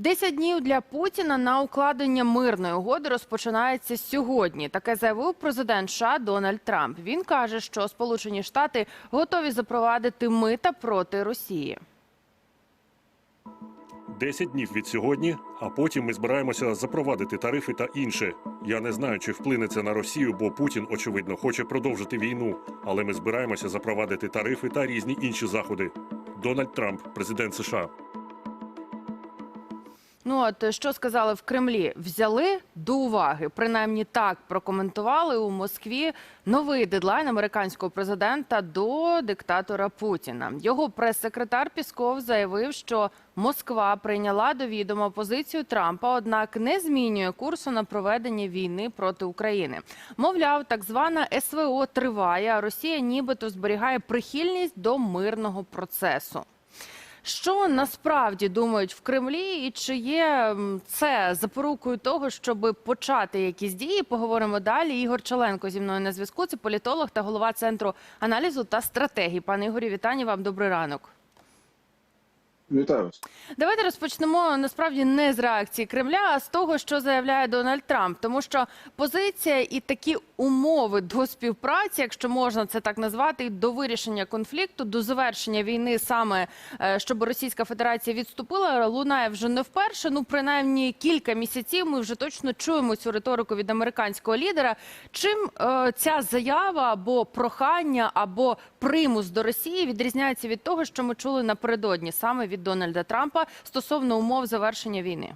Десять днів для Путіна на укладення мирної угоди розпочинається сьогодні. Таке заявив президент США Дональд Трамп. Він каже, що Сполучені Штати готові запровадити мита проти Росії. 10 днів від сьогодні, а потім ми збираємося запровадити тарифи та інше. Я не знаю, чи вплине це на Росію, бо Путін, очевидно, хоче продовжити війну. Але ми збираємося запровадити тарифи та різні інші заходи. Дональд Трамп, президент США. Ну от що сказали в Кремлі? Взяли до уваги. Принаймні так прокоментували у Москві новий дедлайн американського президента до диктатора Путіна. Його прес-секретар Пісков заявив, що Москва прийняла до відома позицію Трампа, однак не змінює курсу на проведення війни проти України. Мовляв, так звана СВО триває, а Росія нібито зберігає прихильність до мирного процесу. Що насправді думають в Кремлі, і чи є це запорукою того, щоб почати якісь дії? Поговоримо далі. Ігор Чаленко зі мною на зв'язку. Це політолог та голова центру аналізу та стратегії. Пане Ігорі, вітання вам. Добрий ранок. Вітаю вас. Давайте розпочнемо насправді не з реакції Кремля, а з того, що заявляє Дональд Трамп, тому що позиція і такі умови до співпраці, якщо можна це так назвати, до вирішення конфлікту, до завершення війни, саме е, щоб Російська Федерація відступила, лунає вже не вперше. Ну принаймні кілька місяців. Ми вже точно чуємо цю риторику від американського лідера. Чим е, ця заява або прохання, або примус до Росії відрізняється від того, що ми чули напередодні, саме від Дональда Трампа стосовно умов завершення війни?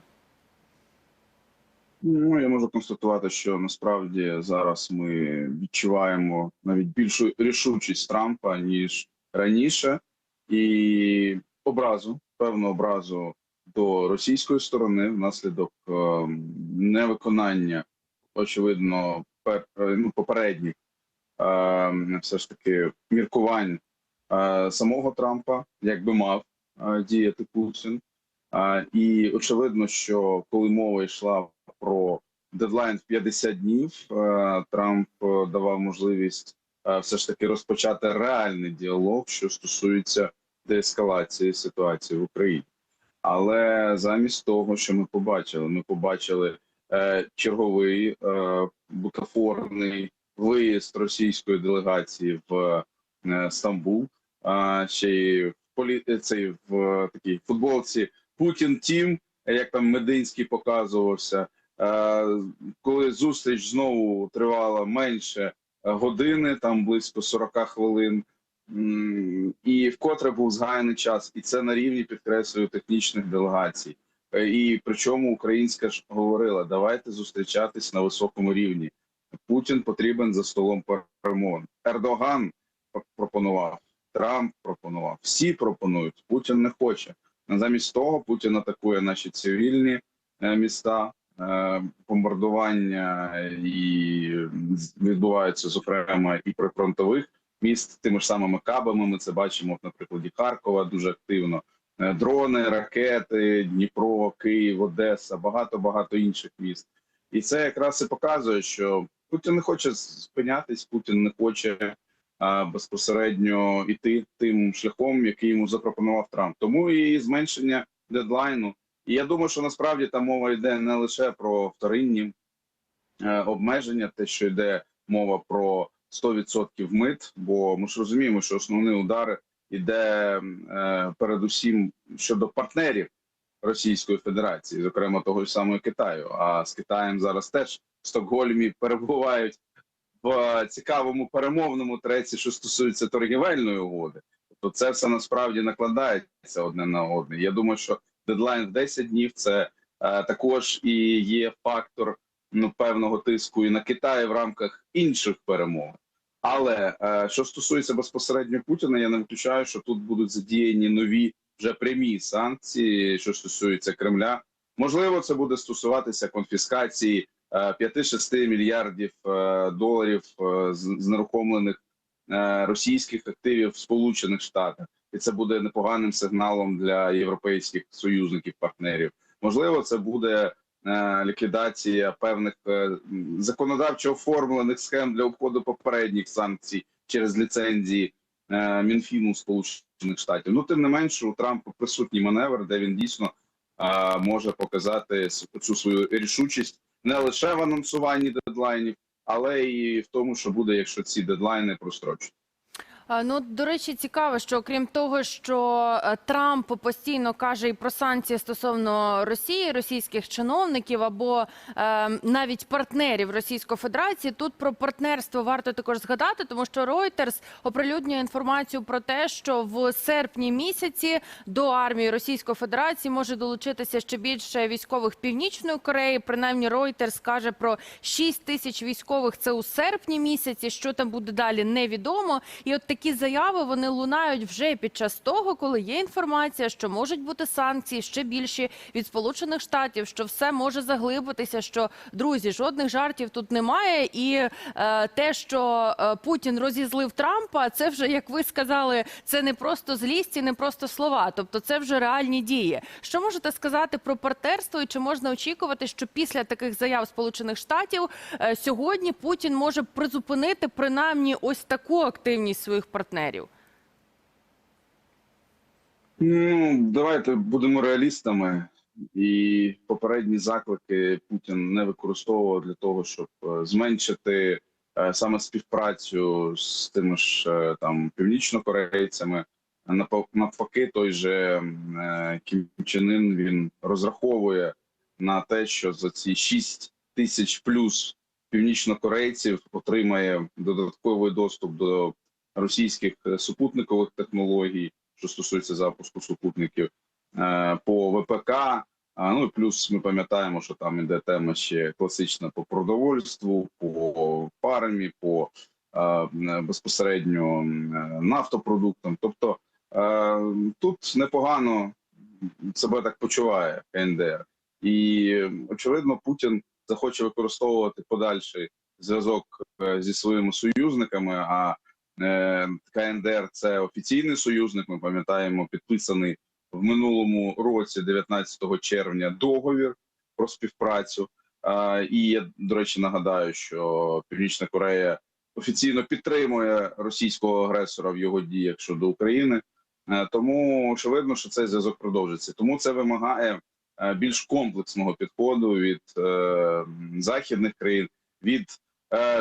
Ну я можу констатувати, що насправді зараз ми відчуваємо навіть більшу рішучість Трампа ніж раніше, і образу, певну образу до російської сторони внаслідок е, невиконання, очевидно, пер, ну, попередніх е, все ж таки міркувань е, самого Трампа, як би мав діяти Путін. І очевидно, що коли мова йшла про дедлайн в 50 днів, е, Трамп е, давав можливість е, все ж таки розпочати реальний діалог, що стосується деескалації ситуації в Україні. Але замість того, що ми побачили, ми побачили черговий бутафорний виїзд російської делегації в Стамбул, ще й полі... цей в е, такій футболці. Путін Тім, як там Мединський показувався, е, коли зустріч знову тривала менше години, там близько 40 хвилин, і вкотре був згаяний час, і це на рівні підкреслюю технічних делегацій. Е, І причому українська ж говорила: давайте зустрічатись на високому рівні. Путін потрібен за столом перемовин. Ердоган пропонував, Трамп пропонував, всі пропонують. Путін не хоче. Замість того Путін атакує наші цивільні е, міста, е, бомбардування і відбуваються зокрема і прифронтових міст тими ж самими кабами. Ми це бачимо на прикладі Харкова дуже активно. Е, Дрони, ракети, Дніпро, Київ, Одеса, багато багато інших міст. І це якраз і показує, що Путін не хоче спинятись, Путін не хоче безпосередньо йти тим шляхом, який йому запропонував Трамп. Тому і зменшення дедлайну. І я думаю, що насправді там мова йде не лише про вторинні е, обмеження, те, що йде мова про 100% мит, бо ми ж розуміємо, що основний удар іде е, передусім щодо партнерів Російської Федерації, зокрема того ж самого Китаю. А з Китаєм зараз теж в Стокгольмі перебувають в цікавому перемовному треці, що стосується торгівельної угоди. Тобто це все насправді накладається одне на одне. Я думаю, що дедлайн в 10 днів це е, також і є фактор ну, певного тиску і на Китай в рамках інших перемов. Але е, що стосується безпосередньо Путіна, я не виключаю, що тут будуть задіяні нові вже прямі санкції, що стосується Кремля. Можливо, це буде стосуватися конфіскації 5-6 мільярдів е, доларів е, з- знерухомлених е, російських активів в Сполучених Штатах, і це буде непоганим сигналом для європейських союзників партнерів. Можливо, це буде ліквідація певних законодавчо оформлених схем для обходу попередніх санкцій через ліцензії Мінфіну Сполучених Штатів. Ну тим не менше, у Трампа присутній маневр, де він дійсно може показати цю свою рішучість не лише в анонсуванні дедлайнів, але і в тому, що буде, якщо ці дедлайни прострочать. Ну, до речі, цікаво, що окрім того, що е, Трамп постійно каже і про санкції стосовно Росії, російських чиновників або е, навіть партнерів Російської Федерації, тут про партнерство варто також згадати, тому що Reuters оприлюднює інформацію про те, що в серпні місяці до армії Російської Федерації може долучитися ще більше військових Північної Кореї. Принаймні, Reuters каже про 6 тисяч військових. Це у серпні місяці. Що там буде далі, невідомо. І от такі заяви вони лунають вже під час того, коли є інформація, що можуть бути санкції ще більші від Сполучених Штатів, що все може заглибитися. Що друзі, жодних жартів тут немає, і е, те, що е, Путін розізлив Трампа, це вже як ви сказали, це не просто злість і не просто слова, тобто це вже реальні дії. Що можете сказати про партнерство, і чи можна очікувати, що після таких заяв Сполучених Штатів е, сьогодні Путін може призупинити принаймні ось таку активність своїх партнерів? Ну давайте будемо реалістами, і попередні заклики Путін не використовував для того, щоб е, зменшити е, саме співпрацю з тими ж е, там північнокорейцями. Навпаки, той же Кім Чен Ын, він розраховує на те, що за ці 6 тисяч плюс північнокорейців отримає додатковий доступ до російських е, супутникових технологій що стосується запуску супутників е, по ВПК. А ну і плюс ми пам'ятаємо, що там іде тема ще класична по продовольству, по фармі, по е, безпосередньо нафтопродуктам. Тобто тут непогано себе так почуває КНДР, і очевидно, Путін захоче використовувати подальший зв'язок зі своїми союзниками. А КНДР це офіційний союзник. Ми пам'ятаємо підписаний в минулому році, 19 червня, договір про співпрацю. Е, І я до речі нагадаю, що Північна Корея офіційно підтримує російського агресора в його діях щодо України. Е, Тому очевидно, що цей зв'язок продовжиться. Тому це вимагає е, більш комплексного підходу від е, західних країн. від е,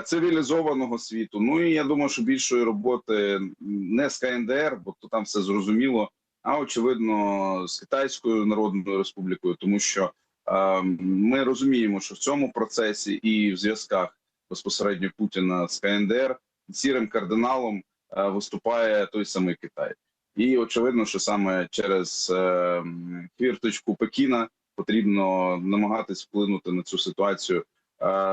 цивілізованого світу. Ну і я думаю, що більшої роботи не з КНДР, бо то там все зрозуміло, а очевидно з Китайською Народною Республікою, тому що е, ми розуміємо, що в цьому процесі і в зв'язках безпосередньо Путіна з КНДР сірим кардиналом е, виступає той самий Китай. І очевидно, що саме через е, хвірточку Пекіна потрібно намагатись вплинути на цю ситуацію е,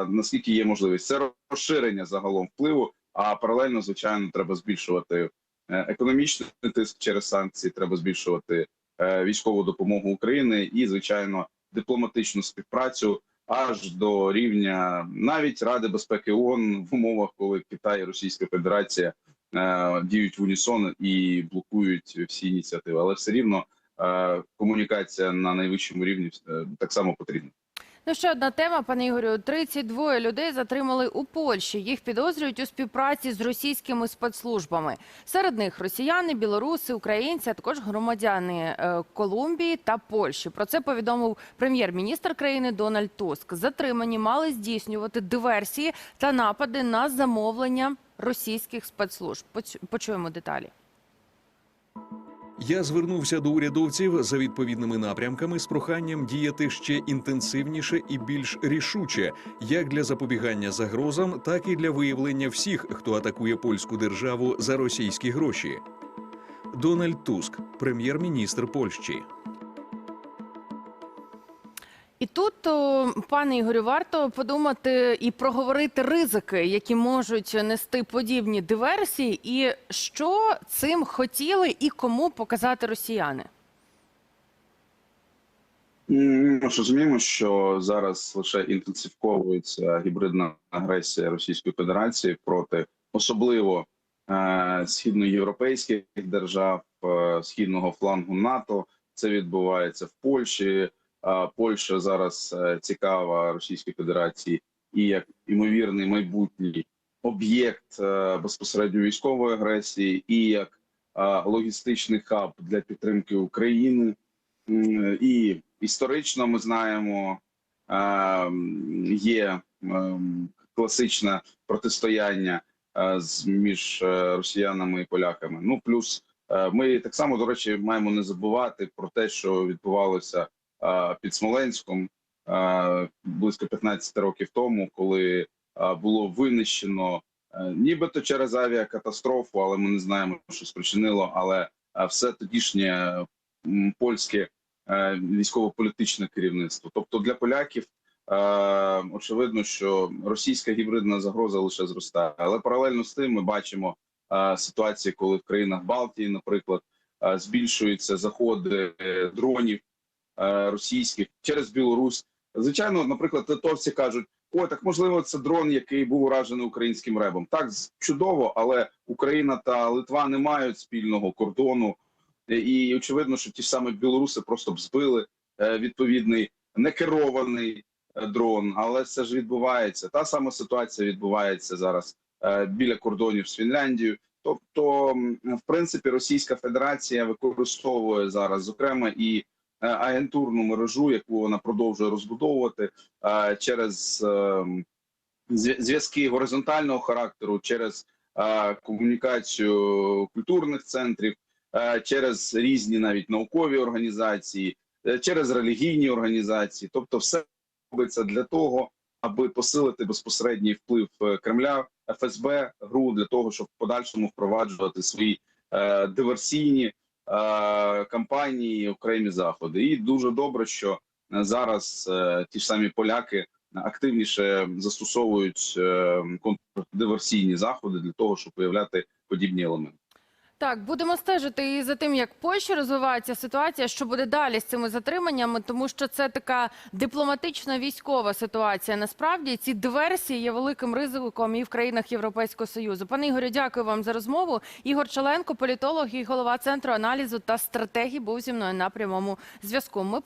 наскільки є можливість. Це розширення загалом впливу, а паралельно, звичайно, треба збільшувати е, економічний тиск через санкції, треба збільшувати е, військову допомогу України і, звичайно, дипломатичну співпрацю аж до рівня навіть Ради безпеки ООН в умовах, коли Китай і Російська Федерація е, діють в унісон і блокують всі ініціативи, але все рівно е, комунікація на найвищому рівні е, так само потрібна. Ну, ще одна тема, пане Ігорю. 32 людей затримали у Польщі. Їх підозрюють у співпраці з російськими спецслужбами. Серед них росіяни, білоруси, українці, а також громадяни е, Колумбії та Польщі. Про це повідомив прем'єр-міністр країни Дональд Туск. Затримані мали здійснювати диверсії та напади на замовлення російських спецслужб. Поч- Почуємо деталі. Я звернувся до урядовців за відповідними напрямками з проханням діяти ще інтенсивніше і більш рішуче, як для запобігання загрозам, так і для виявлення всіх, хто атакує польську державу за російські гроші. Дональд Туск, прем'єр-міністр Польщі. І тут, пане Ігорю, варто подумати і проговорити ризики, які можуть нести подібні диверсії, і що цим хотіли і кому показати росіяни. Ми розуміємо, що зараз лише інтенсифіковується гібридна агресія Російської Федерації проти особливо е, східноєвропейських держав, е, східного флангу НАТО. Це відбувається в Польщі. Польща зараз е, цікава Російській Федерації і як імовірний майбутній об'єкт е, безпосередньо військової агресії, і як логістичний хаб для підтримки України. І історично ми знаємо, є класичне протистояння між е, росіянами і поляками. Ну плюс ми так само до речі маємо не забувати про те, що відбувалося під Смоленськом е, близько 15 років тому, коли е, було винищено е, нібито через авіакатастрофу, але ми не знаємо, що спричинило. Але е, все тодішнє польське е, військово-політичне керівництво. Тобто для поляків е, очевидно, що російська гібридна загроза лише зростає. Але паралельно з тим ми бачимо е, ситуації, коли в країнах Балтії, наприклад, е, збільшуються заходи е, дронів е, російських через Білорусь. Звичайно, наприклад, литовці кажуть. О, так можливо, це дрон, який був уражений українським ребом. Так чудово, але Україна та Литва не мають спільного кордону, Е, і очевидно, що ті ж самі білоруси просто б збили е, відповідний некерований е, дрон. Але це ж відбувається. Та сама ситуація відбувається зараз е, біля кордонів з Фінляндією. Тобто, в принципі, Російська Федерація використовує зараз, зокрема, і е, агентурну мережу, яку вона продовжує розбудовувати е, через ем, зв'язки горизонтального характеру, через е, комунікацію культурних центрів, е, через різні навіть наукові організації, е, через релігійні організації. Тобто, все робиться для того, аби посилити безпосередній вплив е, Кремля, ФСБ, ГРУ для того, щоб в подальшому впроваджувати свої е, диверсійні е, кампанії, окремі заходи. І дуже добре, що е, зараз е, ті ж самі поляки активніше застосовують е, контрдиверсійні заходи для того, щоб виявляти подібні елементи. Так, будемо стежити і за тим, як Польщі розвивається ситуація, що буде далі з цими затриманнями, тому що це така дипломатична військова ситуація. Насправді ці диверсії є великим ризиком і в країнах Європейського союзу. Пане Ігорю, дякую вам за розмову. Ігор Чаленко, політолог і голова центру аналізу та стратегії, був зі мною на прямому зв'язку. Ми